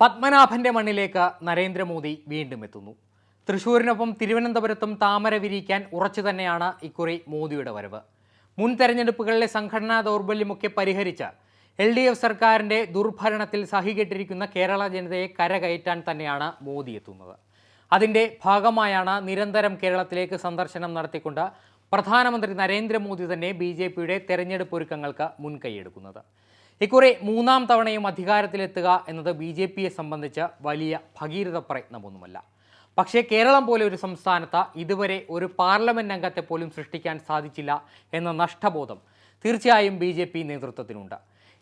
പത്മനാഭന്റെ മണ്ണിലേക്ക് നരേന്ദ്രമോദി വീണ്ടും എത്തുന്നു. തൃശൂരിനൊപ്പം തിരുവനന്തപുരത്തും താമര വിരിയിക്കാൻ ഉറച്ചു തന്നെയാണ് ഇക്കുറി മോദിയുടെ വരവ്. മുൻ തെരഞ്ഞെടുപ്പുകളിലെ സംഘടനാ ദൗർബല്യമൊക്കെ പരിഹരിച്ച് എൽ ഡി എഫ് സർക്കാരിന്റെ ദുർഭരണത്തിൽ സഹികെട്ടിരിക്കുന്ന കേരള ജനതയെ കരകയറ്റാൻ തന്നെയാണ് മോദി എത്തുന്നത്. അതിന്റെ ഭാഗമായാണ് നിരന്തരം കേരളത്തിലേക്ക് സന്ദർശനം നടത്തിക്കൊണ്ട് പ്രധാനമന്ത്രി നരേന്ദ്രമോദി തന്നെ ബി ജെ പിയുടെ തെരഞ്ഞെടുപ്പ് ഒരുക്കങ്ങൾക്ക് മുൻകൈയെടുക്കുന്നത്. ഇക്കുറി മൂന്നാം തവണയും അധികാരത്തിലെത്തുക എന്നത് ബി ജെ പിയെ സംബന്ധിച്ച് വലിയ ഭഗീരഥ പ്രയത്നമൊന്നുമല്ല പക്ഷേ കേരളം പോലെ ഒരു സംസ്ഥാനത്ത് ഇതുവരെ ഒരു പാർലമെന്റ് അംഗത്തെ പോലും സൃഷ്ടിക്കാൻ സാധിച്ചില്ല എന്ന നഷ്ടബോധം തീർച്ചയായും ബി ജെ പി നേതൃത്വത്തിനുണ്ട്.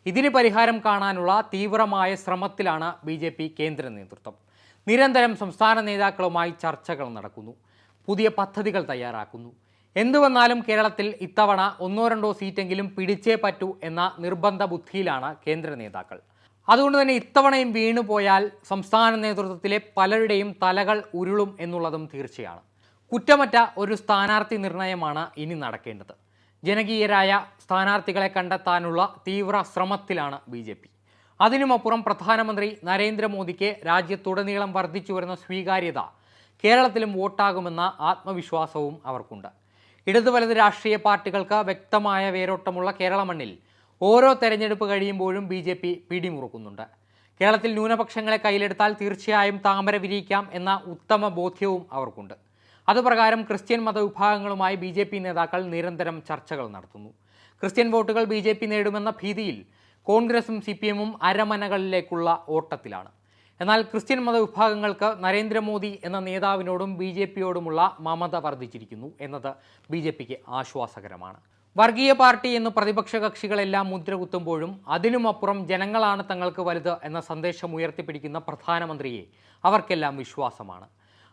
ഇതിന് പരിഹാരം കാണാനുള്ള തീവ്രമായ ശ്രമത്തിലാണ് ബി ജെ പി കേന്ദ്ര നേതൃത്വം. നിരന്തരം സംസ്ഥാന നേതാക്കളുമായി ചർച്ചകൾ നടക്കുന്നു. പുതിയ പദ്ധതികൾ തയ്യാറാക്കുന്നു. എന്തു വന്നാലും കേരളത്തിൽ ഇത്തവണ ഒന്നോ രണ്ടോ സീറ്റെങ്കിലും പിടിച്ചേ പറ്റൂ എന്ന നിർബന്ധ ബുദ്ധിയിലാണ് കേന്ദ്ര നേതാക്കൾ. അതുകൊണ്ട് തന്നെ ഇത്തവണയും വീണുപോയാൽ സംസ്ഥാന നേതൃത്വത്തിലെ പലരുടെയും തലകൾ ഉരുളും എന്നുള്ളതും തീർച്ചയാണ്. കുറ്റമറ്റ ഒരു സ്ഥാനാർത്ഥി നിർണയമാണ് ഇനി നടക്കേണ്ടത്. ജനകീയരായ സ്ഥാനാർത്ഥികളെ കണ്ടെത്താനുള്ള തീവ്ര ശ്രമത്തിലാണ് ബി ജെ പി. അതിനുമപ്പുറം പ്രധാനമന്ത്രി നരേന്ദ്രമോദിക്ക് രാജ്യത്തുടനീളം വർദ്ധിച്ചു വരുന്ന സ്വീകാര്യത കേരളത്തിലും വോട്ടാകുമെന്ന ആത്മവിശ്വാസവും അവർക്കുണ്ട്. ഇടതു വലത് രാഷ്ട്രീയ പാർട്ടികൾക്ക് വ്യക്തമായ വേരോട്ടമുള്ള കേരള മണ്ണിൽ ഓരോ തെരഞ്ഞെടുപ്പ് കഴിയുമ്പോഴും ബി ജെ പി പിടിമുറുക്കുന്നുണ്ട്. കേരളത്തിൽ ന്യൂനപക്ഷങ്ങളെ കയ്യിലെടുത്താൽ തീർച്ചയായും താമര വിരിയിക്കാം എന്ന ഉത്തമ ബോധ്യവും അവർക്കുണ്ട്. അതുപ്രകാരം ക്രിസ്ത്യൻ മതവിഭാഗങ്ങളുമായി ബി ജെ പി നേതാക്കൾ നിരന്തരം ചർച്ചകൾ നടത്തുന്നു. ക്രിസ്ത്യൻ വോട്ടുകൾ ബി ജെ പി നേടുമെന്ന ഭീതിയിൽ കോൺഗ്രസും സി പി എമ്മും അരമനകളിലേക്കുള്ള ഓട്ടത്തിലാണ്. എന്നാൽ ക്രിസ്ത്യൻ മതവിഭാഗങ്ങൾക്ക് നരേന്ദ്രമോദി എന്ന നേതാവിനോടും ബി ജെ പിയോടുമുള്ള മമത വർദ്ധിച്ചിരിക്കുന്നു എന്നത് ബി ജെ പിക്ക് ആശ്വാസകരമാണ്. വർഗീയ പാർട്ടി എന്ന് പ്രതിപക്ഷ കക്ഷികളെല്ലാം മുദ്രകുത്തുമ്പോഴും അതിനുമപ്പുറം ജനങ്ങളാണ് തങ്ങൾക്ക് വലുത് എന്ന സന്ദേശം ഉയർത്തിപ്പിടിക്കുന്ന പ്രധാനമന്ത്രിയെ അവർക്കെല്ലാം വിശ്വാസമാണ്.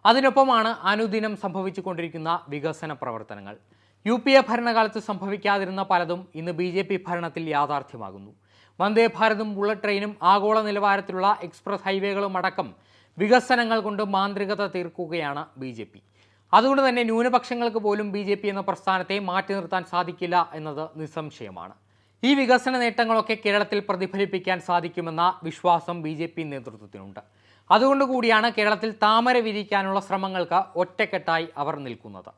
അതിനൊപ്പമാണ് അനുദിനം സംഭവിച്ചുകൊണ്ടിരിക്കുന്ന വികസന പ്രവർത്തനങ്ങൾ. യു പി എ ഭരണകാലത്ത് സംഭവിക്കാതിരുന്ന പലതും ഇന്ന് ബി ജെ പി ഭരണത്തിൽ യാഥാർത്ഥ്യമാകുന്നു. വന്ദേ ഭാരതും ബുള്ളറ്റ് ട്രെയിനും ആഗോള നിലവാരത്തിലുള്ള എക്സ്പ്രസ് ഹൈവേകളും അടക്കം വികസനങ്ങൾ കൊണ്ട് മാന്ത്രികത തീർക്കുകയാണ് ബി ജെ പി. അതുകൊണ്ട് തന്നെ ന്യൂനപക്ഷങ്ങൾക്ക് പോലും ബി ജെ പി എന്ന പ്രസ്ഥാനത്തെ മാറ്റി നിർത്താൻ സാധിക്കില്ല എന്നത് നിസ്സംശയമാണ്. ഈ വികസന നേട്ടങ്ങളൊക്കെ കേരളത്തിൽ പ്രതിഫലിപ്പിക്കാൻ സാധിക്കുമെന്ന വിശ്വാസം ബി ജെ പി നേതൃത്വത്തിനുണ്ട്. അതുകൊണ്ട് കൂടിയാണ് കേരളത്തിൽ താമര വിരിക്കാനുള്ള ശ്രമങ്ങൾക്ക് ഒറ്റക്കെട്ടായി അവർ നിൽക്കുന്നത്.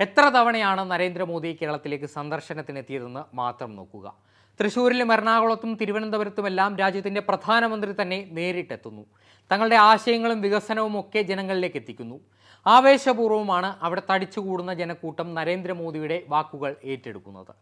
എത്ര തവണയാണ് നരേന്ദ്രമോദി കേരളത്തിലേക്ക് സന്ദർശനത്തിനെത്തിയതെന്ന് മാത്രം നോക്കുക. തൃശ്ശൂരിലും എറണാകുളത്തും തിരുവനന്തപുരത്തുമെല്ലാം രാജ്യത്തിന്റെ പ്രധാനമന്ത്രി തന്നെ നേരിട്ടെത്തുന്നു. തങ്ങളുടെ ആശയങ്ങളും വികസനവും ഒക്കെ ജനങ്ങളിലേക്ക് എത്തിക്കുന്നു. ആവേശപൂർവമാണ് അവിടെ തടിച്ചുകൂടുന്ന ജനക്കൂട്ടം നരേന്ദ്രമോദിയുടെ വാക്കുകൾ ഏറ്റെടുക്കുന്നത്.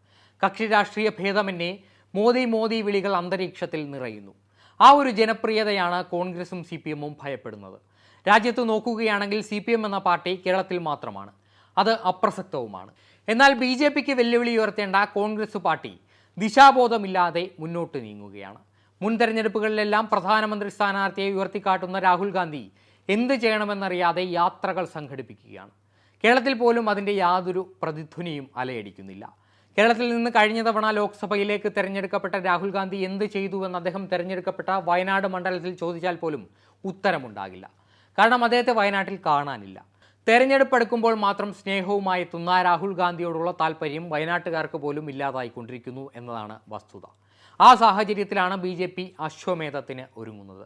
കക്ഷി രാഷ്ട്രീയ ഭേദമന്യേ മോദി മോദി വിളികൾ അന്തരീക്ഷത്തിൽ നിറയുന്നു. ആ ഒരു ജനപ്രിയതയാണ് കോൺഗ്രസും സി പി എമ്മും ഭയപ്പെടുന്നത്. രാജ്യത്ത് നോക്കുകയാണെങ്കിൽ സി പി എം എന്ന പാർട്ടി കേരളത്തിൽ മാത്രമാണ്. അത് അപ്രസക്തവുമാണ്. എന്നാൽ ബി ജെ പിക്ക് വെല്ലുവിളി ഉയർത്തേണ്ട കോൺഗ്രസ് പാർട്ടി ദിശാബോധമില്ലാതെ മുന്നോട്ട് നീങ്ങുകയാണ്. മുൻ തെരഞ്ഞെടുപ്പുകളിലെല്ലാം പ്രധാനമന്ത്രി സ്ഥാനാർത്ഥിയെ ഉയർത്തിക്കാട്ടുന്ന രാഹുൽ ഗാന്ധി എന്ത് ചെയ്യണമെന്നറിയാതെ യാത്രകൾ സംഘടിപ്പിക്കുകയാണ്. കേരളത്തിൽ പോലും അതിന്റെ യാതൊരു പ്രതിധ്വനിയും അലയടിക്കുന്നില്ല. കേരളത്തിൽ നിന്ന് കഴിഞ്ഞ തവണ ലോക്സഭയിലേക്ക് തെരഞ്ഞെടുക്കപ്പെട്ട രാഹുൽ ഗാന്ധി എന്ത് ചെയ്തുവെന്ന് അദ്ദേഹം തെരഞ്ഞെടുക്കപ്പെട്ട വയനാട് മണ്ഡലത്തിൽ ചോദിച്ചാൽ പോലും ഉത്തരമുണ്ടാകില്ല. കാരണം അദ്ദേഹത്തെ വയനാട്ടിൽ കാണാനില്ല. തെരഞ്ഞെടുപ്പ് അടുക്കുമ്പോൾ മാത്രം സ്നേഹവുമായി എത്തുന്ന രാഹുൽ ഗാന്ധിയോടുള്ള താല്പര്യം വയനാട്ടുകാർക്ക് പോലും ഇല്ലാതായിക്കൊണ്ടിരിക്കുന്നു എന്നതാണ് വസ്തുത. ആ സാഹചര്യത്തിലാണ് ബി ജെ പി അശ്വമേധത്തിന് ഒരുങ്ങുന്നത്.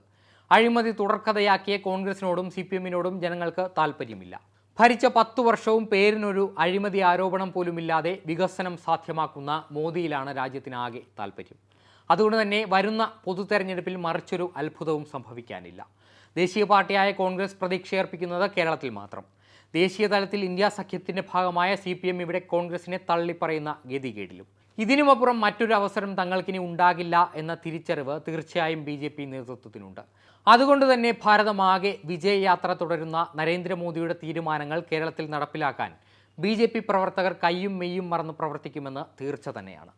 അഴിമതി തുടർക്കഥയാക്കിയ കോൺഗ്രസിനോടും സി പി എമ്മിനോടും ജനങ്ങൾക്ക് താല്പര്യമില്ല ഭരിച്ച പത്തു വർഷവും പേരിനൊരു അഴിമതി ആരോപണം പോലുമില്ലാതെ വികസനം സാധ്യമാക്കുന്ന മോദിയിലാണ് രാജ്യത്തിനാകെ താല്പര്യം അതുകൊണ്ട് തന്നെ വരുന്ന പൊതു തെരഞ്ഞെടുപ്പിൽ മറിച്ചൊരു അത്ഭുതവും സംഭവിക്കാനില്ല. ദേശീയ പാർട്ടിയായ കോൺഗ്രസ് പ്രതീക്ഷയർപ്പിക്കുന്നത് കേരളത്തിൽ മാത്രം. ദേശീയ തലത്തിൽ ഇന്ത്യ സഖ്യത്തിന്റെ ഭാഗമായ സി പി എം ഇവിടെ കോൺഗ്രസിനെ തള്ളിപ്പറയുന്ന ഗതികേടിലും. ഇതിനുമപ്പുറം മറ്റൊരു അവസരം തങ്ങൾക്കിനി ഉണ്ടാകില്ല എന്ന തിരിച്ചറിവ് തീർച്ചയായും ബി ജെ പി നേതൃത്വത്തിനുണ്ട്. അതുകൊണ്ട് തന്നെ ഭാരതമാകെ വിജയയാത്ര തുടരുന്ന നരേന്ദ്രമോദിയുടെ തീരുമാനങ്ങൾ കേരളത്തിൽ നടപ്പിലാക്കാൻ ബി പ്രവർത്തകർ കയ്യും മെയ്യും മറന്ന് പ്രവർത്തിക്കുമെന്ന് തീർച്ച തന്നെയാണ്.